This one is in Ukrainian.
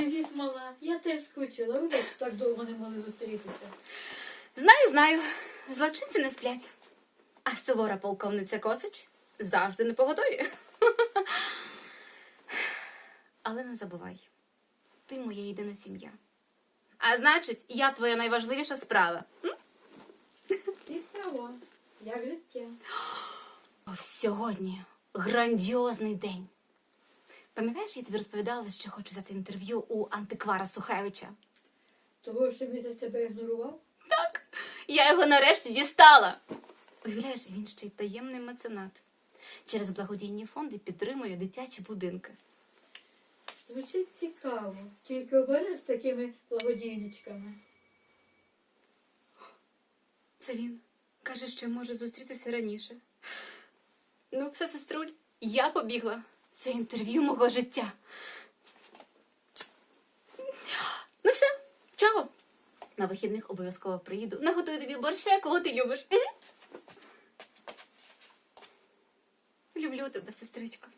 Привіт, мала. Я теж скучила. Вибач, так довго не могли зустрітися. Знаю, знаю. Злочинці не сплять. А сувора полковниця Косич завжди не погодові. Але не забувай, ти моя єдина сім'я. А значить, я твоя найважливіша справа. М? Ти права. Як життя. Ось сьогодні грандіозний день. Пам'ятаєш, я тобі розповідала, що хочу взяти інтерв'ю у антиквара Сухевича? Того, що місяць тебе ігнорував? Так, я його нарешті дістала. Уявляєш, він ще й таємний меценат. Через благодійні фонди підтримує дитячі будинки. Звучить цікаво. Тільки обереш з такими благодійничками. Це він. Каже, що може зустрітися раніше. Ну, все, сеструль, я побігла. Це інтерв'ю мого життя. Ну все, чао. На вихідних обов'язково приїду. Наготую тобі борща, кого ти любиш. Люблю тебе, сестричко.